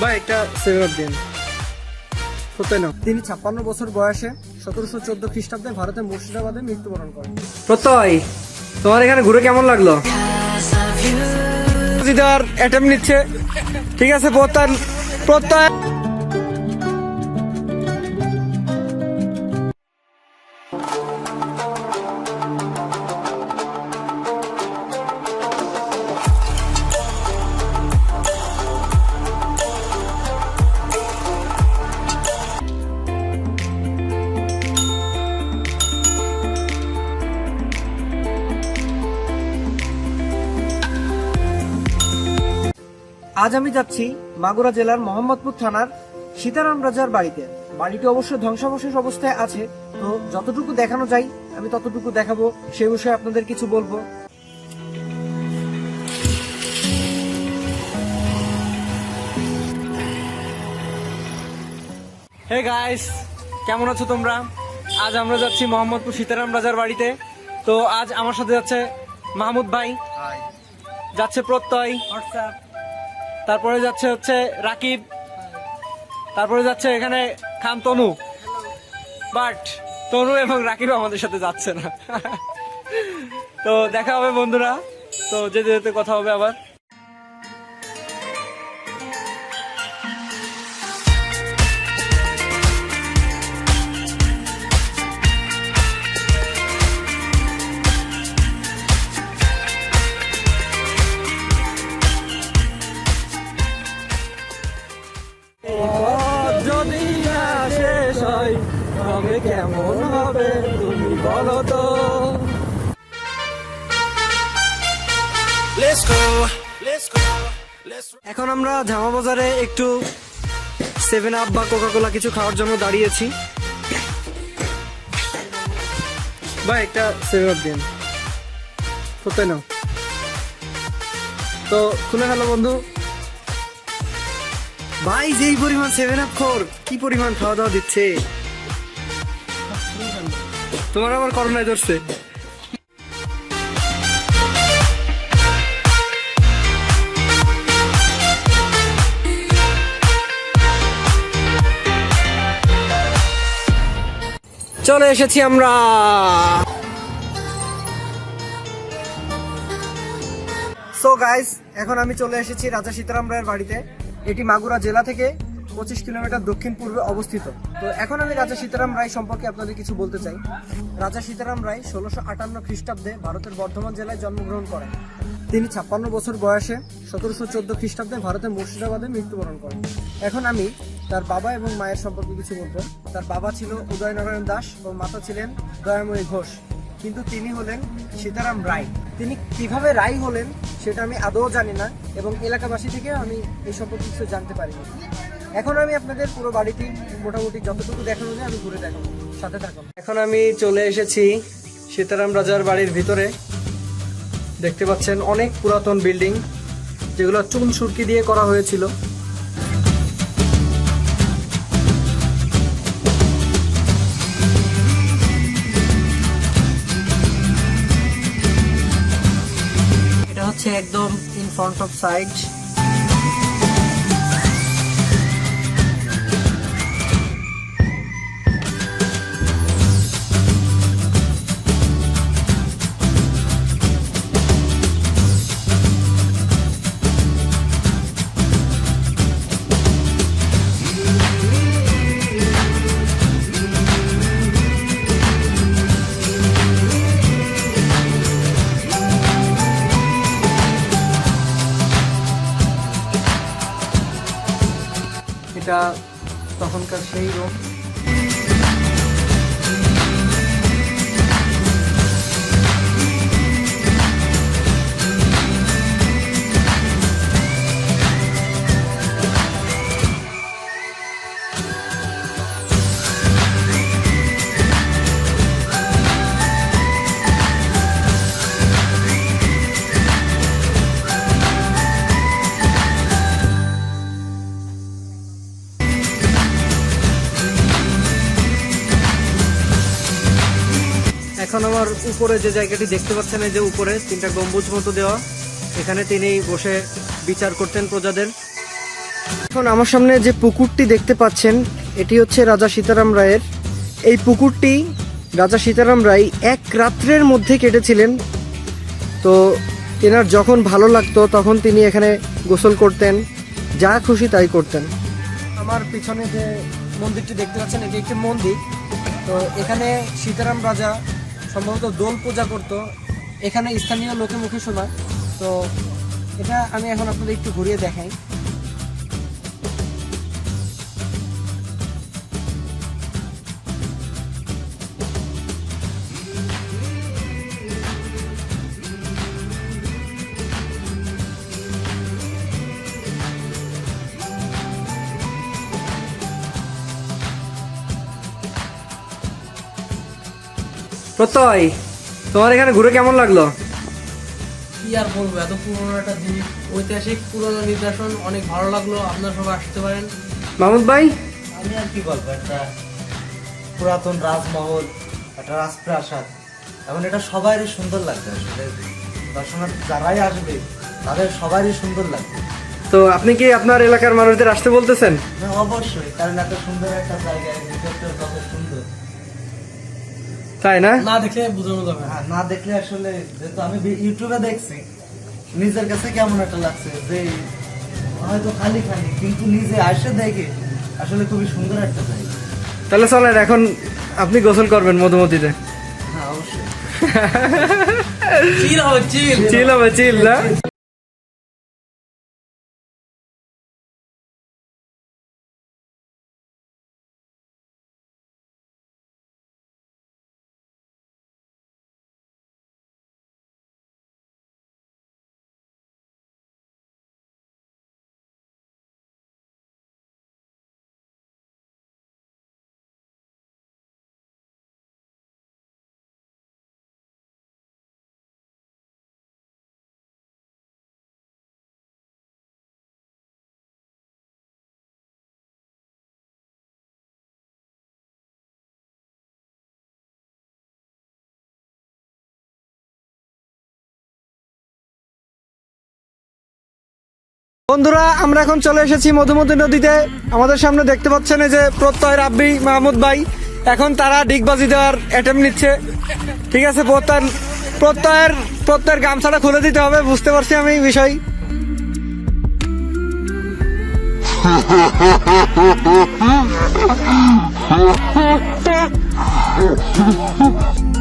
ভাই একটা সেভেন দিন। তিনি ছাপ্পান্ন বছর বয়সে সতেরোশো চোদ্দ খ্রিস্টাব্দে ভারতের মুর্শিদাবাদে মৃত্যুবরণ করেন। প্রত্যয় তোমার এখানে ঘুরে কেমন লাগল? দেওয়ার অ্যাটেম্প নিচ্ছে। ঠিক আছে প্রত্যয় প্রত্যয় আজ আমি যাচ্ছি মাগুরা জেলার মোহাম্মদপুর থানার সীতারাম রাজার বাড়িতে। বাড়িটি অবশ্য ধ্বংসাবশেষ অবস্থায় আছে তো যতটুকু দেখানো যায় আমি ততটুকু দেখাবো সে বিষয়ে আপনাদের কিছু বলব। হে গাইস কেমন আছো তোমরা? আজ আমরা যাচ্ছি মোহাম্মদপুর সীতারাম রাজার বাড়িতে। তো আজ আমার সাথে যাচ্ছে মাহমুদ ভাই। যাচ্ছে প্রত্যয়। তারপরে যাচ্ছে হচ্ছে রাকিব। তারপরে যাচ্ছে এখানে খান তনু। বাট তনু এবং রাকিব আমাদের সাথে যাচ্ছে না। তো দেখা হবে বন্ধুরা। তো যেতে যেতে কথা হবে আবার। তবে কেমন হবে তুমি বলো তো। এখন আমরা জামা বাজারে একটু সেভেন আপ বা কোকা কোলা কিছু খাওয়ার জন্য দাঁড়িয়েছি। ভাই একটা সেভেন আপ দিন। কোথায় নাও তো শুনে গেল বন্ধু। ভাই যেই পরিমাণ সেভেন আপ খোর কি পরিমাণ খাওয়া দাওয়া দিচ্ছে? তোমার আবার করোনায় ধরছে। চলে এসেছি আমরা। সো গাইস এখন আমি চলে এসেছি রাজা সীতারাম রায়ের বাড়িতে। এটি মাগুরা জেলা থেকে পঁচিশ কিলোমিটার দক্ষিণ পূর্বে অবস্থিত। তো এখন আমি রাজা সীতারাম রায় সম্পর্কে আপনাদের কিছু বলতে চাই। রাজা সীতারাম রায় ষোলোশো আটান্ন খ্রিস্টাব্দে ভারতের বর্ধমান জেলায় জন্মগ্রহণ করেন। তিনি ছাপ্পান্ন বছর বয়সে সতেরোশো চোদ্দ খ্রিস্টাব্দে ভারতের মুর্শিদাবাদে মৃত্যুবরণ করেন। এখন আমি তার বাবা এবং মায়ের সম্পর্কে কিছু বলব। তার বাবা ছিল উদয়নারায়ণ দাস এবং মাতা ছিলেন দয়াময়ী ঘোষ। কিন্তু তিনি হলেন সীতারাম রায়। তিনি কীভাবে রায় হলেন সেটা আমি আদৌ জানি না এবং এলাকাবাসী থেকে আমি এই সম্পর্কে কিছু জানতে পারিনি। এখন আমি আপনাদের পুরো বাড়িটি মোটামুটি যতটুকু দেখানো যায় আমি ঘুরে দেখাবো সাথে থাকুন। এখন আমি চলে এসেছি সীতারাম রাজার বাড়ির ভিতরে। দেখতে পাচ্ছেন অনেক পুরাতন বিল্ডিং যেগুলো চুন সুরকি দিয়ে করা হয়েছিল। এটা হচ্ছে একদম ইন ফ্রন্ট অফ সাইড এটা তখনকার সেই রুম এখন আমার উপরে যে জায়গাটি দেখতে পাচ্ছেন, এই যে উপরে তিনটা গম্বুজ মতো দেওয়া, এখানে তিনি বসে বিচার করতেন প্রজাদের। এখন আমার সামনে যে পুকুরটি দেখতে পাচ্ছেন, এটি হচ্ছে রাজা সীতারাম রায়ের। এই পুকুরটি রাজা সীতারাম রায় এক রাত্রের মধ্যে কেটেছিলেন। তো তেনার যখন ভালো লাগতো, তখন তিনি এখানে গোসল করতেন, যা খুশি তাই করতেন। আমার পিছনে যে মন্দিরটি দেখতে পাচ্ছেন, এটি একটি মন্দির। তো এখানে সীতারাম রাজা সম্ভবত দোল পূজা করতো। এখানে স্থানীয় লোকে মুখে শোনা তো এটা আমি এখন আপনাদের একটু ঘুরিয়ে দেখাই। প্রত্যয় তোমার এখানে ঘুরে কেমন লাগল? কি আর বলব এত পুরোনো একটা জিনিস। ঐতিহাসিক পুরোনো নিদর্শন অনেক ভালো লাগল আপনারা সবাই আসতে পারেন। মাহমুদ ভাই? আমি আর কি বলব একটা পুরাতন রাজমহল একটা রাজপ্রাসাদ এখন এটা সবারই সুন্দর লাগবে আসলে। দর্শনার্থী যারাই আসবে তাদের সবারই সুন্দর লাগবে। তো আপনি কি আপনার এলাকার মানুষদের আসতে বলতেছেন? হ্যাঁ, অবশ্যই কারণ এত সুন্দর একটা জায়গা ভিতরটা কত সুন্দর তাই না? না দেখলে বোঝানো যাবে না। না দেখলে আসলে যেহেতু আমি ইউটিউবে দেখছি নিজের কাছে কেমন একটা লাগছে যে হয়তো খালি খালি কিন্তু নিজে আসে দেখে আসলে খুবই সুন্দর একটা জায়গা। তাহলে চলেন এখন আপনি গোসল করবেন মধুমতিতে। হ্যাঁ অবশ্যই। চিল হবে চিল চিল হবে চিল না? বন্ধুরা, আমরা এখন চলে এসেছি মধুমতি নদীতে। আমাদের সামনে দেখতে পাচ্ছেন যে প্রত্যয় রাব্বি মাহমুদ ভাই। এখন তারা ডিগবাজি দেওয়ার অ্যাটেম্প নিচ্ছে। ঠিক আছে প্রত্যয় প্রত্যয়ের প্রত্যয়ের গামছাটা খুলে দিতে হবে, বুঝতে পারছি আমি বিষয়। হ্যাঁ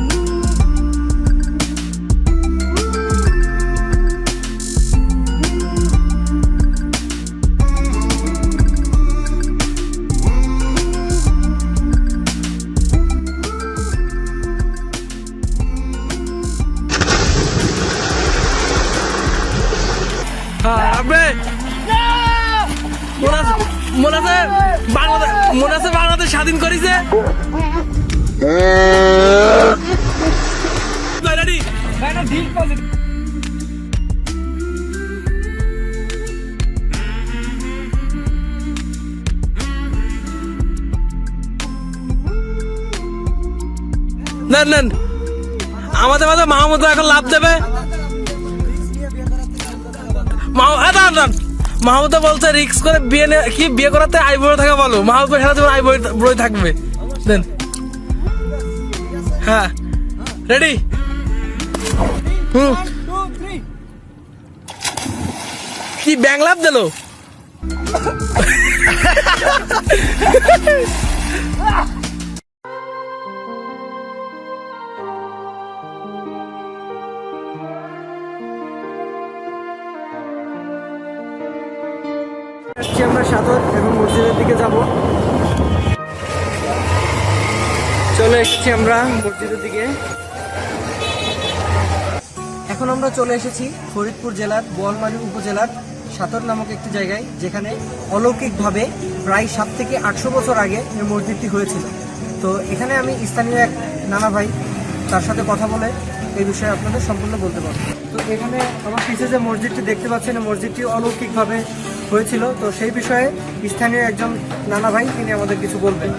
স্বাধীন করেছে আমাদের মাঝে মাহমুদ এখন লাভ দেবে। এ দাঁড়ান, মাহমুদ বলছে রিক্স করে বিয়ে কি বিয়ে করাতে আই বই থাকা ভালো। মাহমুদ সারা আই বই থাকবে। দেন। হ্যাঁ। রেডি? হুম। কি ব্যাং লাভ দিল? দিকে যাব। চলে এসেছি আমরা মসজিদের দিকে। এখন আমরা চলে এসেছি ফরিদপুর জেলার বোয়ালমারী উপজেলার সাতর নামক একটি জায়গায়, যেখানে অলৌকিকভাবে প্রায় সাত থেকে আটশো বছর আগে এই মসজিদটি হয়েছিল। তো এখানে আমি স্থানীয় এক নানা ভাই, তার সাথে কথা বলে এই বিষয়ে আপনাদের সম্পূর্ণ বলতে পারব। তো এখানে আমার পিছিয়ে যে মসজিদটি দেখতে পাচ্ছেন মসজিদটি অলৌকিকভাবে হয়েছিল। তো সেই বিষয়ে স্থানীয় একজন নানা ভাই তিনি আমাদের কিছু বলবেন।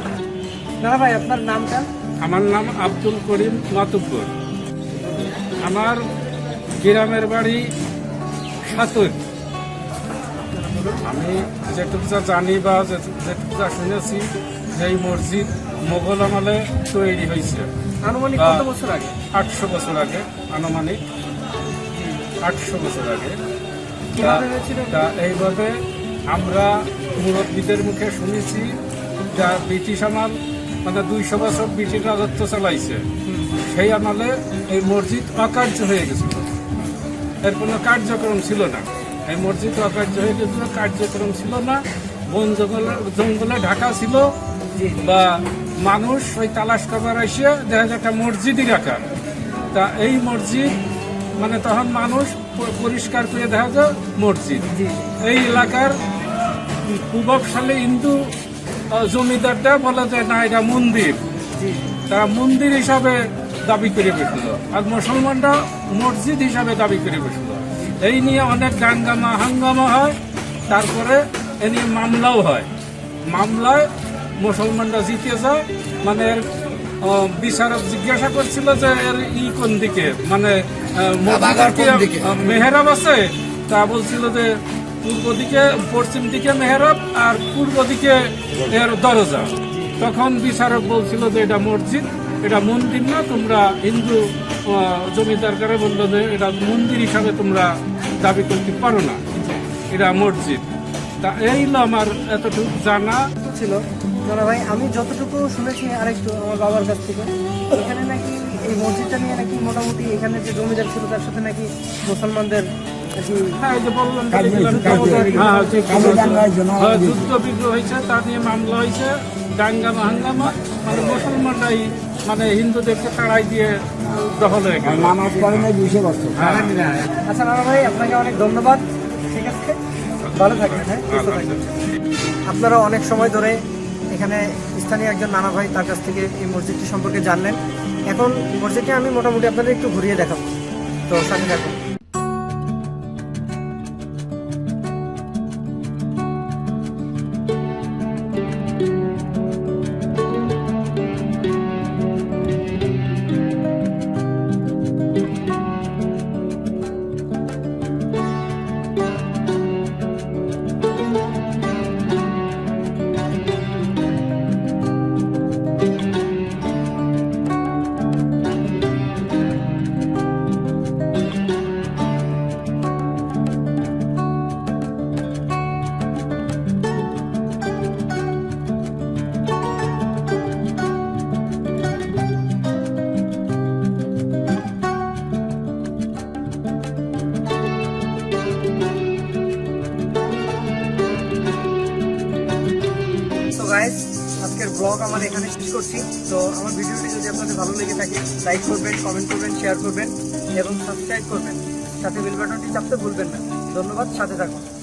নানা ভাই আপনার নামটা? আমার নাম আব্দুল করিম মাতুব্বর। আমার গ্রামের বাড়ি সাতুর আমি যেটুকু যা জানি বা যেটুকু যা শুনেছি যে এই মসজিদ মোগল আমলে তৈরি হয়েছে। আনুমানিক কত বছর আগে? আটশো বছর আগে আনুমানিক আটশো বছর আগে। তা- এইভাবে আমরা মুরব্বীদের মুখে শুনেছি যা ব্রিটিশ আমল মানে দুইশো বছর ব্রিটিশ রাজত্ব চালাইছে। সেই আমলে এই মসজিদ অকার্য হয়ে গেছিল। এর কোনো কার্যক্রম ছিল না। এই মসজিদ অকার্য হয়ে গেছিল, কার্যক্রম ছিল না। বন জঙ্গলে জঙ্গলে ঢাকা ছিল বা মানুষ ওই তালাশ করবার এসে দেখা যায় একটা মসজিদই রাখা। তা এই মসজিদ মানে তখন মানুষ পরিষ্কার করে দেখা যায় মসজিদ। এই এলাকার প্রভাবশালী হিন্দু জমিদারটা বলা যায় না এটা মন্দির। তারা মন্দির হিসাবে দাবি করে বসল। আর মুসলমানরা মসজিদ হিসাবে দাবি করে বসল। এই নিয়ে অনেক গাঙ্গামা হাঙ্গামা হয়। তারপরে এ নিয়ে মামলাও হয়। মামলায় মুসলমানরা জিতে যায়। মানে বিচারক জিজ্ঞাসা করছিল যে এর ই কোন দিকে? মানে মেহরাব আছে? তা বলছিল যে পূর্ব দিকে পশ্চিম দিকে মেহরাব আর পূর্ব দিকে এর দরজা। তখন বিচারক বলছিল যে এটা মসজিদ এটা মন্দির না তোমরা হিন্দু আহ, জমিদার করে বলল যে এটা মন্দির হিসাবে তোমরা দাবি করতে পারো না। এটা মসজিদ। তা এই হলো আমার এতটুকু জানা। ছিল। দাদা ভাই আমি যতটুকু শুনেছি আরেকটু আমার বাবার কাছ থেকে এখানে নাকি এই মসজিদটা নিয়ে নাকি মোটামুটি এখানে যে জমিদার ছিল তার সাথে নাকি মুসলমানদের হ্যাঁ এই যে বললাম যে এগুলো হ্যাঁ, যুদ্ধ- হ্যাঁ, বিগ্রহ হয়েছে তা নিয়ে মামলা হয়েছে দাঙ্গামা হাঙ্গামা মানে মুসলমানরাই মানে হিন্দুদেরকে তাড়াই দিয়ে দখল হয়ে গেল। আচ্ছা নানা ভাই আপনাকে অনেক ধন্যবাদ। ঠিক আছে ভালো থাকবেন হ্যাঁ আপনারা অনেক সময় ধরে এখানে স্থানীয় একজন নানা ভাই তার কাছ থেকে এই মসজিদটি সম্পর্কে জানলেন। এখন মসজিদটি আমি মোটামুটি আপনাদের একটু ঘুরিয়ে দেখাবো। তো সাথে থাকুন। আমার এখানে শেষ করছি। তো আমার ভিডিওটি যদি আপনাদের ভালো লেগে থাকে লাইক করবেন কমেন্ট করবেন শেয়ার করবেন এবং সাবস্ক্রাইব করবেন। সাথে বেল বাটনটি চাপতে ভুলবেন না। ধন্যবাদ, সাথে থাকুন।